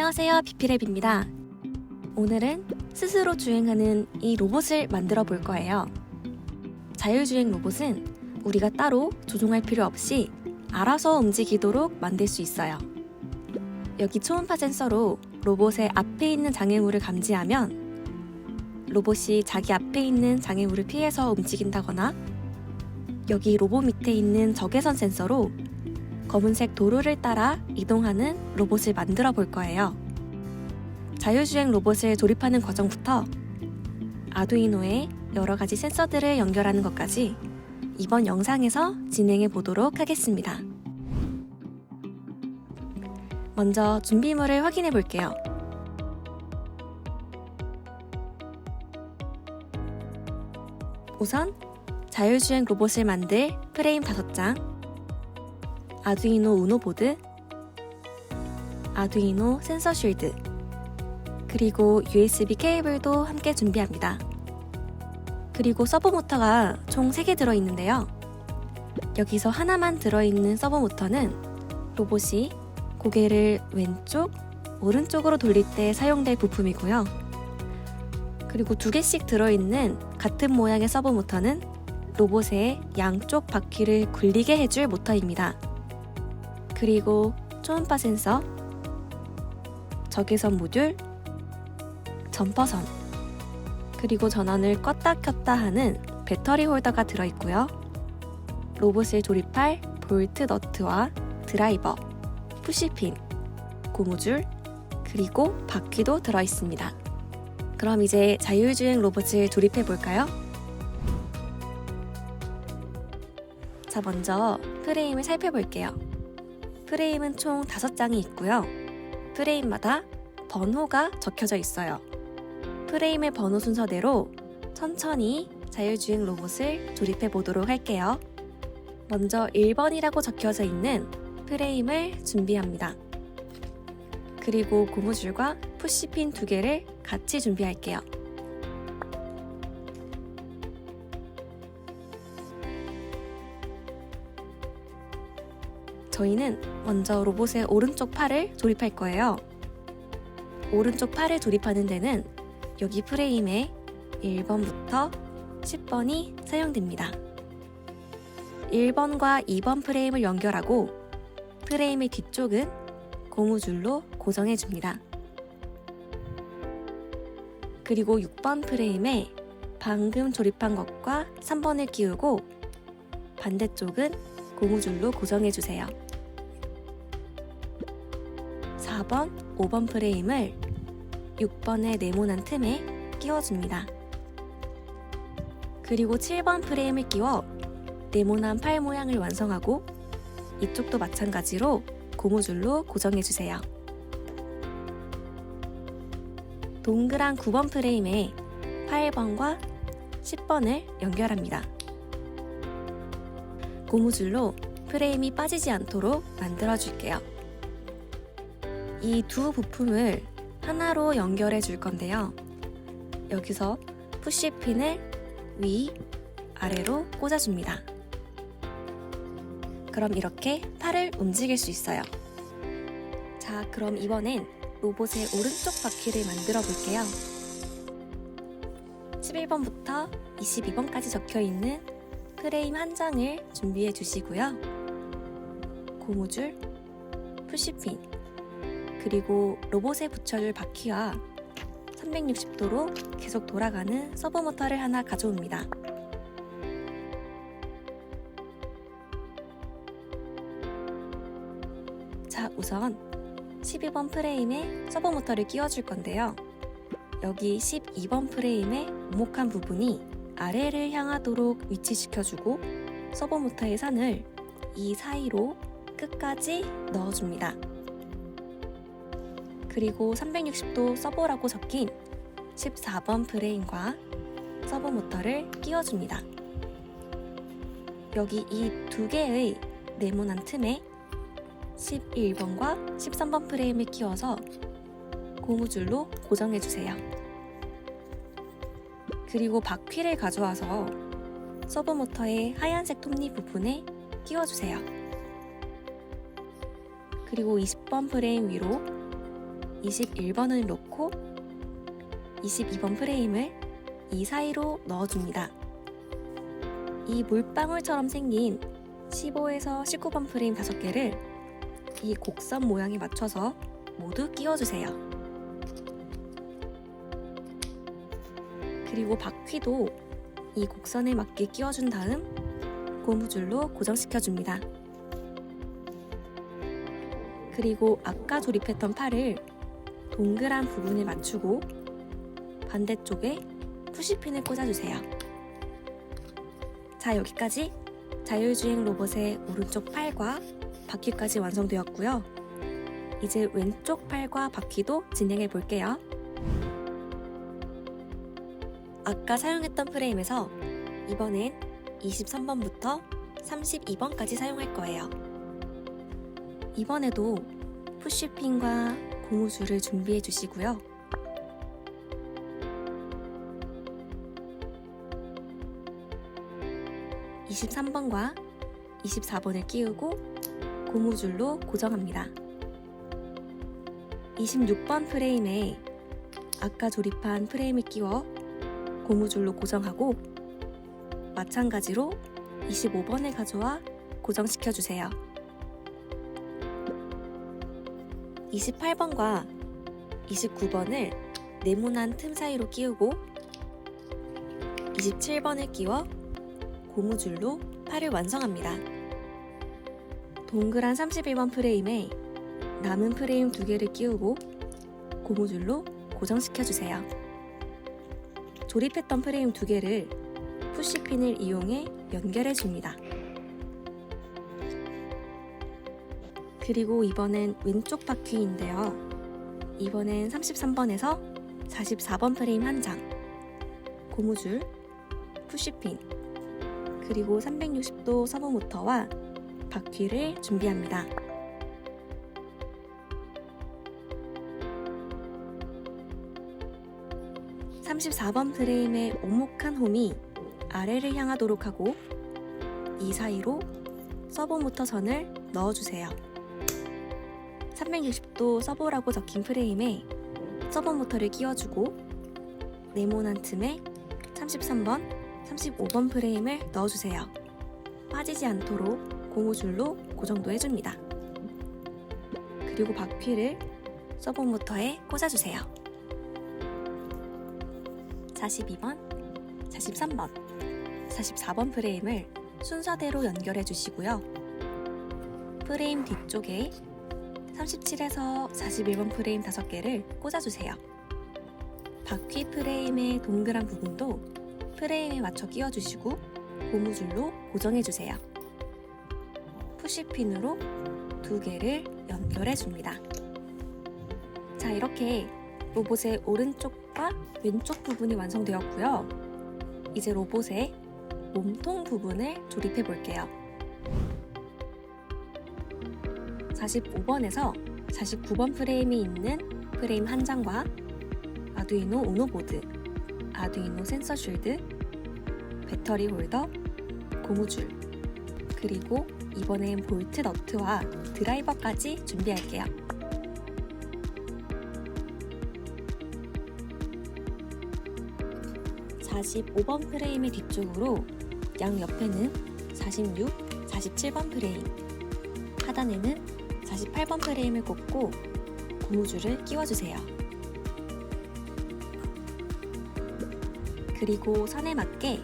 안녕하세요. 비피랩입니다. 오늘은 스스로 주행하는 이 로봇을 만들어 볼 거예요. 자율주행 로봇은 우리가 따로 조종할 필요 없이 알아서 움직이도록 만들 수 있어요. 여기 초음파 센서로 로봇의 앞에 있는 장애물을 감지하면 로봇이 자기 앞에 있는 장애물을 피해서 움직인다거나 여기 로봇 밑에 있는 적외선 센서로 검은색 도로를 따라 이동하는 로봇을 만들어 볼 거예요. 자율주행 로봇을 조립하는 과정부터 아두이노에 여러 가지 센서들을 연결하는 것까지 이번 영상에서 진행해 보도록 하겠습니다. 먼저 준비물을 확인해 볼게요. 우선 자율주행 로봇을 만들 프레임 5장, 아두이노 우노 보드, 아두이노 센서 쉴드, 그리고 USB 케이블도 함께 준비합니다. 그리고 서버 모터가 총 3개 들어있는데요. 여기서 하나만 들어있는 서버 모터는 로봇이 고개를 왼쪽, 오른쪽으로 돌릴 때 사용될 부품이고요. 그리고 두 개씩 들어있는 같은 모양의 서버 모터는 로봇의 양쪽 바퀴를 굴리게 해줄 모터입니다. 그리고 초음파 센서, 적외선 모듈, 점퍼선, 그리고 전원을 껐다 켰다 하는 배터리 홀더가 들어있고요. 로봇을 조립할 볼트 너트와 드라이버, 푸시핀, 고무줄, 그리고 바퀴도 들어있습니다. 그럼 이제 자율주행 로봇을 조립해 볼까요? 자, 먼저 프레임을 살펴볼게요. 프레임은 총 5장이 있고요. 프레임마다 번호가 적혀져 있어요. 프레임의 번호 순서대로 천천히 자율주행 로봇을 조립해 보도록 할게요. 먼저 1번이라고 적혀져 있는 프레임을 준비합니다. 그리고 고무줄과 푸시핀 두 개를 같이 준비할게요. 저희는 먼저 로봇의 오른쪽 팔을 조립할 거예요. 오른쪽 팔을 조립하는 데는 여기 프레임에 1번부터 10번이 사용됩니다. 1번과 2번 프레임을 연결하고 프레임의 뒤쪽은 고무줄로 고정해 줍니다. 그리고 6번 프레임에 방금 조립한 것과 3번을 끼우고 반대쪽은 고무줄로 고정해 주세요. 4번, 5번 프레임을 6번의 네모난 틈에 끼워줍니다. 그리고 7번 프레임을 끼워 네모난 팔 모양을 완성하고 이쪽도 마찬가지로 고무줄로 고정해 주세요. 동그란 9번 프레임에 8번과 10번을 연결합니다. 고무줄로 프레임이 빠지지 않도록 만들어 줄게요. 이 두 부품을 하나로 연결해 줄 건데요. 여기서 푸시핀을 위, 아래로 꽂아줍니다. 그럼 이렇게 팔을 움직일 수 있어요. 자, 그럼 이번엔 로봇의 오른쪽 바퀴를 만들어 볼게요. 11번부터 22번까지 적혀 있는 프레임 한 장을 준비해 주시고요. 고무줄, 푸시핀, 그리고 로봇에 붙여줄 바퀴와 360도로 계속 돌아가는 서버 모터를 하나 가져옵니다. 자, 우선 12번 프레임에 서버 모터를 끼워줄 건데요. 여기 12번 프레임의 오목한 부분이 아래를 향하도록 위치시켜주고 서버 모터의 산을 이 사이로 끝까지 넣어줍니다. 그리고 360도 서버라고 적힌 14번 프레임과 서버 모터를 끼워줍니다. 여기 이 두 개의 네모난 틈에 11번과 13번 프레임을 끼워서 고무줄로 고정해주세요. 그리고 바퀴를 가져와서 서버 모터의 하얀색 톱니 부분에 끼워주세요. 그리고 20번 프레임 위로 21번을 놓고 22번 프레임을 이 사이로 넣어줍니다. 이 물방울처럼 생긴 15에서 19번 프레임 5개를 이 곡선 모양에 맞춰서 모두 끼워주세요. 그리고 바퀴도 이 곡선에 맞게 끼워준 다음 고무줄로 고정시켜줍니다. 그리고 아까 조립했던 팔을 동그란 부분에 맞추고 반대쪽에 푸시핀을 꽂아주세요. 자, 여기까지 자율주행 로봇의 오른쪽 팔과 바퀴까지 완성되었고요. 이제 왼쪽 팔과 바퀴도 진행해 볼게요. 아까 사용했던 프레임에서 이번엔 23번부터 32번까지 사용할 거예요. 이번에도 푸쉬핀과 고무줄을 준비해 주시고요. (23번과) (24번을) 끼우고 고무줄로 고정합니다. 26번 프레임에 아까 조립한 프레임을 끼워 고무줄로 고정하고 마찬가지로 25번을 가져와 고정시켜 주세요. 28번과 29번을 네모난 틈 사이로 끼우고 27번을 끼워 고무줄로 팔을 완성합니다. 동그란 31번 프레임에 남은 프레임 두 개를 끼우고 고무줄로 고정시켜 주세요. 조립했던 프레임 두 개를 푸시핀을 이용해 연결해 줍니다. 그리고 이번엔 왼쪽 바퀴인데요. 이번엔 33번에서 44번 프레임 한 장, 고무줄, 푸시핀, 그리고 360도 서브 모터와 바퀴를 준비합니다. (34번) 프레임의 오목한 홈이 아래를 향하도록 하고 이 사이로 서브 모터 선을 넣어주세요. 360도 서버라고 적힌 프레임에 서버 모터를 끼워주고 네모난 틈에 33번, 35번 프레임을 넣어주세요. 빠지지 않도록 고무줄로 고정도 해줍니다. 그리고 바퀴를 서버 모터에 꽂아주세요. 42번, 43번, 44번 프레임을 순서대로 연결해 주시고요. 프레임 뒤쪽에 37에서 41번 프레임 5개를 꽂아주세요. 바퀴 프레임의 동그란 부분도 프레임에 맞춰 끼워주시고 고무줄로 고정해주세요. 푸시핀으로 두 개를 연결해줍니다. 자, 이렇게 로봇의 오른쪽과 왼쪽 부분이 완성되었고요. 이제 로봇의 몸통 부분을 조립해 볼게요. 45번에서 49번 프레임이 있는 프레임 한 장과 아두이노 우노 보드, 아두이노 센서 쉴드, 배터리 홀더, 고무줄, 그리고 이번엔 볼트 너트와 드라이버까지 준비할게요. (45번) 프레임의 뒤쪽으로 양 옆에는 (46) (47번) 프레임 하단에는 48번 프레임을 꽂고 고무줄을 끼워주세요. 그리고 선에 맞게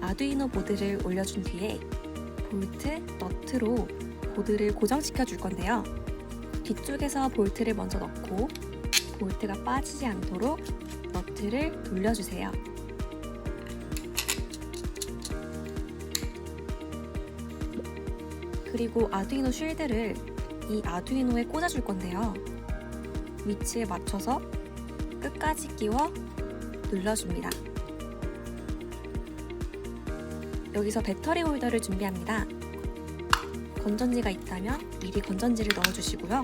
아두이노 보드를 올려준 뒤에 볼트, 너트로 보드를 고정시켜 줄 건데요. 뒤쪽에서 볼트를 먼저 넣고 볼트가 빠지지 않도록 너트를 돌려주세요. 그리고 아두이노 쉴드를 이 아두이노에 꽂아줄 건데요. 위치에 맞춰서 끝까지 끼워 눌러줍니다. 여기서 배터리 홀더를 준비합니다. 건전지가 있다면 미리 건전지를 넣어주시고요.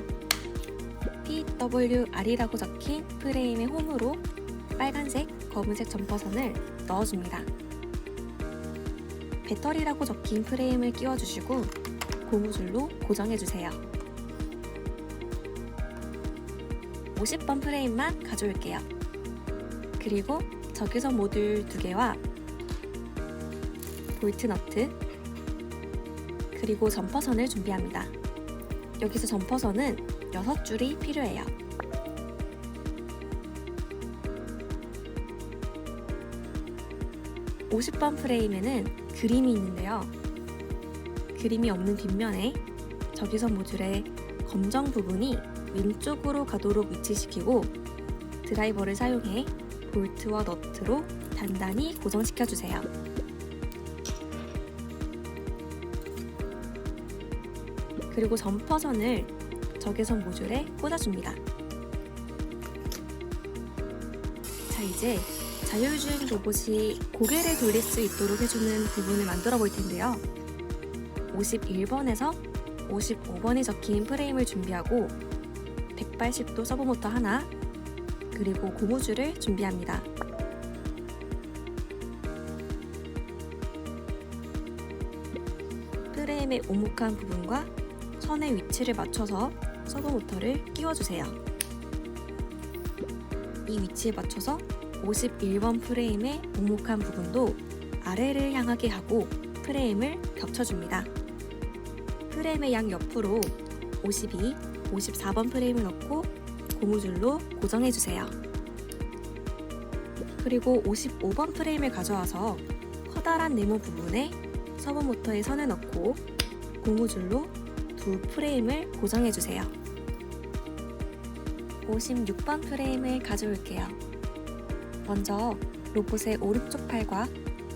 PWR이라고 적힌 프레임의 홈으로 빨간색, 검은색 점퍼선을 넣어줍니다. 배터리라고 적힌 프레임을 끼워주시고 고무줄로 고정해주세요. 50번 프레임만 가져올게요. 그리고 적외선 모듈 2개와 볼트 너트 그리고 점퍼선을 준비합니다. 여기서 점퍼선은 6줄이 필요해요. (50번) 프레임에는 그림이 있는데요. 그림이 없는 뒷면에 적외선 모듈의 검정 부분이 왼쪽으로 가도록 위치시키고 드라이버를 사용해 볼트와 너트로 단단히 고정시켜 주세요. 그리고 점퍼선을 적외선 모듈에 꽂아줍니다. 자, 이제 자율주행 로봇이 고개를 돌릴 수 있도록 해주는 부분을 만들어 볼 텐데요. 51번에서 55번이 적힌 프레임을 준비하고 180도 서브모터 하나 그리고 고무줄을 준비합니다. 프레임의 오목한 부분과 선의 위치를 맞춰서 서브모터를 끼워주세요. 이 위치에 맞춰서 51번 프레임의 오목한 부분도 아래를 향하게 하고 프레임을 겹쳐줍니다. 프레임의 양 옆으로 52, 54번 프레임을 넣고 고무줄로 고정해주세요. 그리고 55번 프레임을 가져와서 커다란 네모 부분에 서브 모터에 선을 넣고 고무줄로 두 프레임을 고정해주세요. 56번 프레임을 가져올게요. 먼저 로봇의 오른쪽 팔과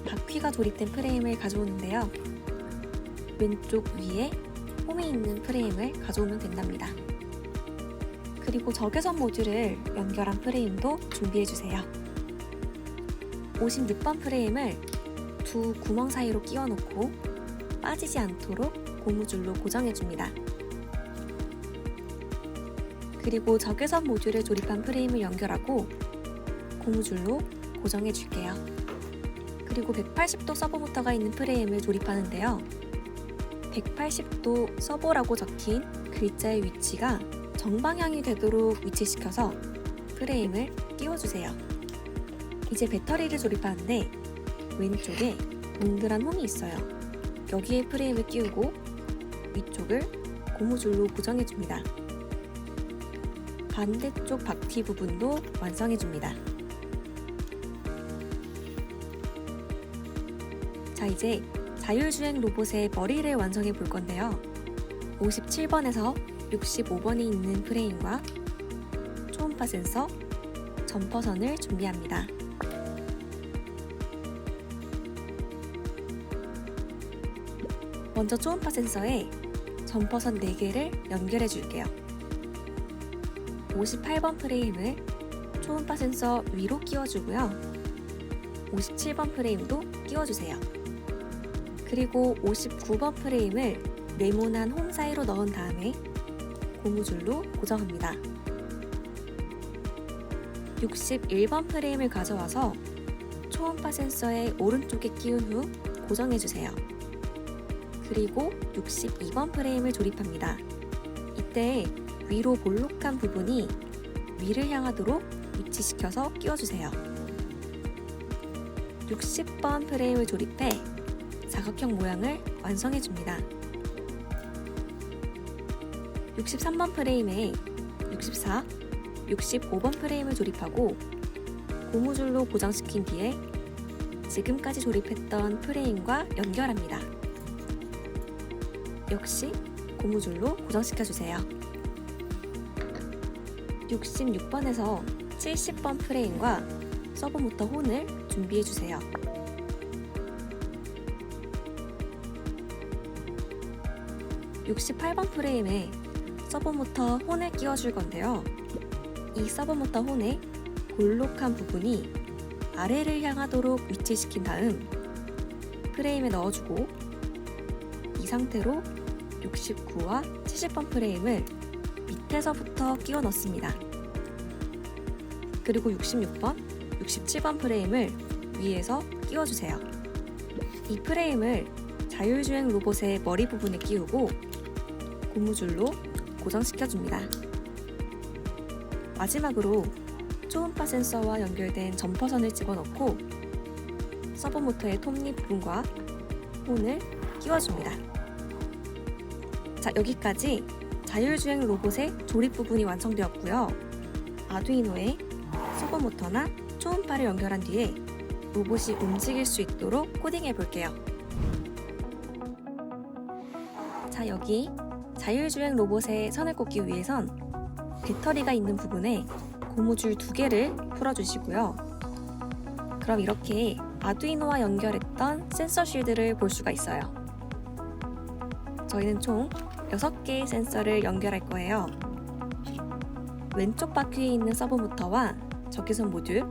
바퀴가 조립된 프레임을 가져오는데요. 왼쪽 위에 홈이 있는 프레임을 가져오면 된답니다. 그리고 적외선 모듈을 연결한 프레임도 준비해주세요. 56번 프레임을 두 구멍 사이로 끼워 놓고 빠지지 않도록 고무줄로 고정해줍니다. 그리고 적외선 모듈을 조립한 프레임을 연결하고 고무줄로 고정해줄게요. 그리고 180도 서버모터가 있는 프레임을 조립하는데요. 180도 서버라고 적힌 글자의 위치가 정방향이 되도록 위치시켜서 프레임을 끼워주세요. 이제 배터리를 조립하는데 왼쪽에 동그란 홈이 있어요. 여기에 프레임을 끼우고 위쪽을 고무줄로 고정해줍니다. 반대쪽 바퀴 부분도 완성해줍니다. 자, 이제 자율주행 로봇의 머리를 완성해 볼 건데요. 57번에서 65번이 있는 프레임과 초음파 센서, 점퍼선을 준비합니다. 먼저 초음파 센서에 점퍼선 4개를 연결해 줄게요. 58번 프레임을 초음파 센서 위로 끼워주고요. 57번 프레임도 끼워주세요. 그리고 59번 프레임을 네모난 홈 사이로 넣은 다음에 고무줄로 고정합니다. 61번 프레임을 가져와서 초음파 센서의 오른쪽에 끼운 후 고정해주세요. 그리고 62번 프레임을 조립합니다. 이때 위로 볼록한 부분이 위를 향하도록 위치시켜서 끼워주세요. 60번 프레임을 조립해 사각형 모양을 완성해줍니다. 63번 프레임에 64, 65번 프레임을 조립하고 고무줄로 고정시킨 뒤에 지금까지 조립했던 프레임과 연결합니다. 역시 고무줄로 고정시켜주세요. 66번에서 70번 프레임과 서브모터 혼을 준비해주세요. 68번 프레임에 서브모터 혼을 끼워줄 건데요. 이 서브모터 혼의 볼록한 부분이 아래를 향하도록 위치시킨 다음 프레임에 넣어주고 이 상태로 69와 70번 프레임을 밑에서부터 끼워 넣습니다. 그리고 66번, 67번 프레임을 위에서 끼워주세요. 이 프레임을 자율주행 로봇의 머리 부분에 끼우고 고무줄로 고정시켜줍니다. 마지막으로 초음파 센서와 연결된 점퍼선을 집어넣고 서버 모터의 톱니 부분과 혼을 끼워줍니다. 자, 여기까지 자율주행 로봇의 조립 부분이 완성되었고요. 아두이노에 서버 모터나 초음파를 연결한 뒤에 로봇이 움직일 수 있도록 코딩해 볼게요. 자, 여기 자율주행 로봇의 선을 꽂기 위해선 배터리가 있는 부분에 고무줄 두 개를 풀어주시고요. 그럼 이렇게 아두이노와 연결했던 센서 쉴드를 볼 수가 있어요. 저희는 총 6개의 센서를 연결할 거예요. 왼쪽 바퀴에 있는 서브 모터와 적외선 모듈,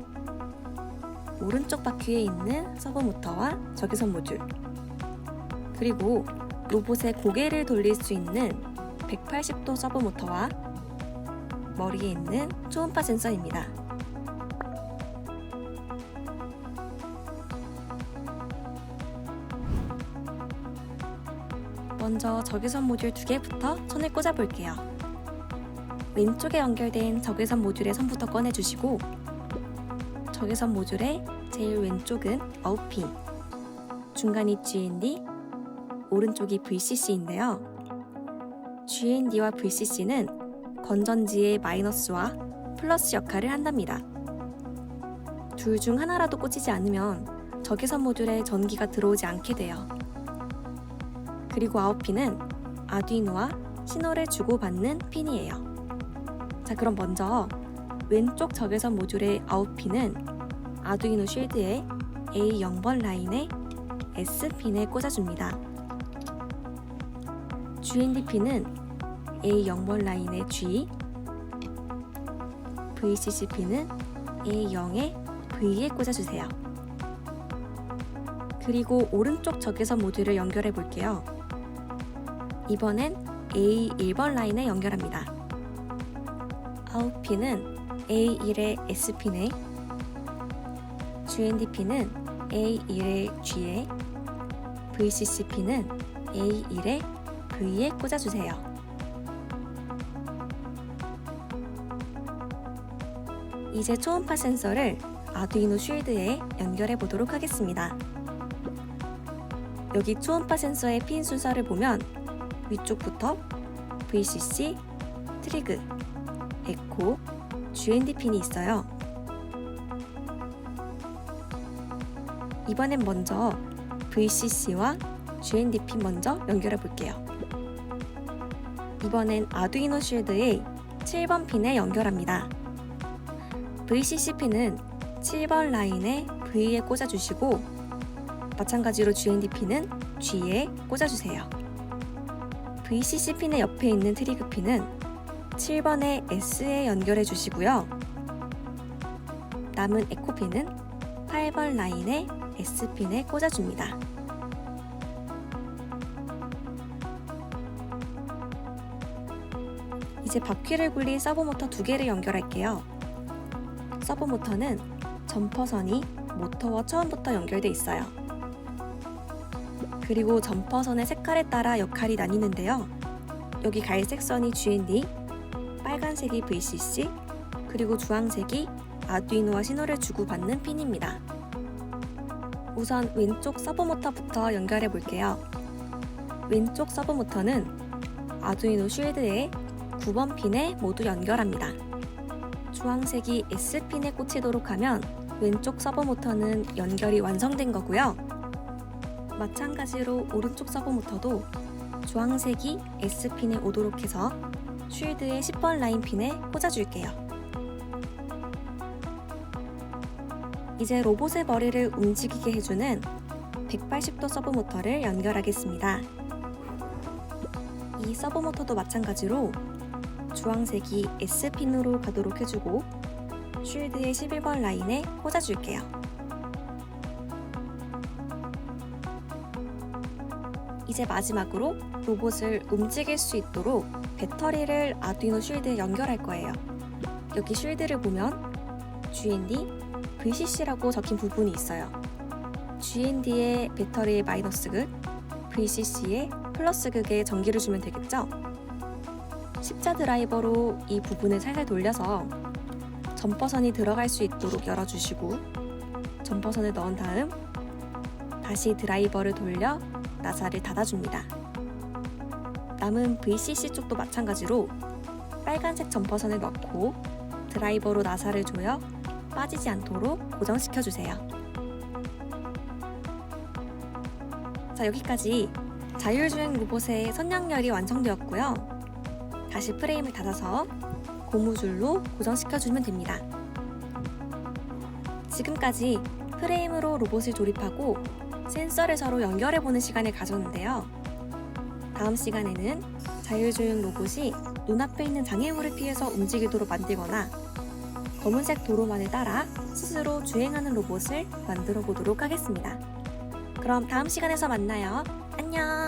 오른쪽 바퀴에 있는 서브 모터와 적외선 모듈, 그리고 로봇의 고개를 돌릴 수 있는 180도 서브 모터와 머리에 있는 초음파 센서입니다. 먼저 적외선 모듈 두 개부터 선을 꽂아 볼게요. 왼쪽에 연결된 적외선 모듈의 선부터 꺼내 주시고 적외선 모듈의 제일 왼쪽은 아웃핀, 중간이 GND, 오른쪽이 VCC인데요. GND와 VCC는 건전지의 마이너스와 플러스 역할을 한답니다. 둘 중 하나라도 꽂히지 않으면 적외선 모듈에 전기가 들어오지 않게 돼요. 그리고 아웃핀은 아두이노와 신호를 주고받는 핀이에요. 자, 그럼 먼저 왼쪽 적외선 모듈의 아웃핀은 아두이노 쉴드의 A0번 라인에 S핀에 꽂아줍니다. GND핀은 A0번 라인에 G, VCC핀은 A0에 V에 꽂아주세요. 그리고 오른쪽 적외선 모듈을 연결해 볼게요. 이번엔 A1번 라인에 연결합니다. 아웃핀은 A1의 S핀에 GND핀은 A1의 G에 VCC핀은 A1의 V에 꽂아주세요. 이제 초음파 센서를 아두이노 쉴드에 연결해 보도록 하겠습니다. 여기 초음파 센서의 핀 순서를 보면 위쪽부터 VCC, 트리그, 에코, GND 핀이 있어요. 이번엔 먼저 VCC와 GND 핀 먼저 연결해 볼게요. 이번엔 아두이노 쉴드의 7번 핀에 연결합니다. VCC 핀은 7번 라인에 V에 꽂아주시고 마찬가지로 GND 핀은 G에 꽂아주세요. VCC 핀의 옆에 있는 트리그 핀은 7번의 S에 연결해 주시고요. 남은 에코 핀은 8번 라인에 S 핀에 꽂아줍니다. 이제 바퀴를 굴린 서브 모터 두 개를 연결할게요. 서브 모터는 점퍼선이 모터와 처음부터 연결돼 있어요. 그리고 점퍼선의 색깔에 따라 역할이 나뉘는데요. 여기 갈색 선이 GND, 빨간색이 VCC, 그리고 주황색이 아두이노와 신호를 주고받는 핀입니다. 우선 왼쪽 서브 모터부터 연결해 볼게요. 왼쪽 서브 모터는 아두이노 쉴드에 9번 핀에 모두 연결합니다. 주황색이 S핀에 꽂히도록 하면 왼쪽 서버 모터는 연결이 완성된 거고요. 마찬가지로 오른쪽 서버 모터도 주황색이 S핀에 오도록 해서 쉴드의 10번 라인 핀에 꽂아줄게요. 이제 로봇의 머리를 움직이게 해주는 180도 서브 모터를 연결하겠습니다. 이 서브 모터도 마찬가지로 주황색이 S핀으로 가도록 해주고 쉴드의 11번 라인에 꽂아줄게요. 이제 마지막으로 로봇을 움직일 수 있도록 배터리를 아두이노 쉴드에 연결할 거예요. 여기 쉴드를 보면 GND, VCC라고 적힌 부분이 있어요. GND의 배터리의 마이너스 극, VCC의 플러스 극에 전기를 주면 되겠죠? 십자 드라이버로 이 부분을 살살 돌려서 점퍼선이 들어갈 수 있도록 열어주시고 점퍼선을 넣은 다음 다시 드라이버를 돌려 나사를 닫아줍니다. 남은 VCC 쪽도 마찬가지로 빨간색 점퍼선을 넣고 드라이버로 나사를 조여 빠지지 않도록 고정시켜 주세요. 자, 여기까지 자율주행 로봇의 선양열이 완성되었고요. 다시 프레임을 닫아서 고무줄로 고정시켜 주면 됩니다. 지금까지 프레임으로 로봇을 조립하고 센서를 서로 연결해 보는 시간을 가졌는데요. 다음 시간에는 자율주행 로봇이 눈앞에 있는 장애물을 피해서 움직이도록 만들거나 검은색 도로만을 따라 스스로 주행하는 로봇을 만들어 보도록 하겠습니다. 그럼 다음 시간에서 만나요. 안녕!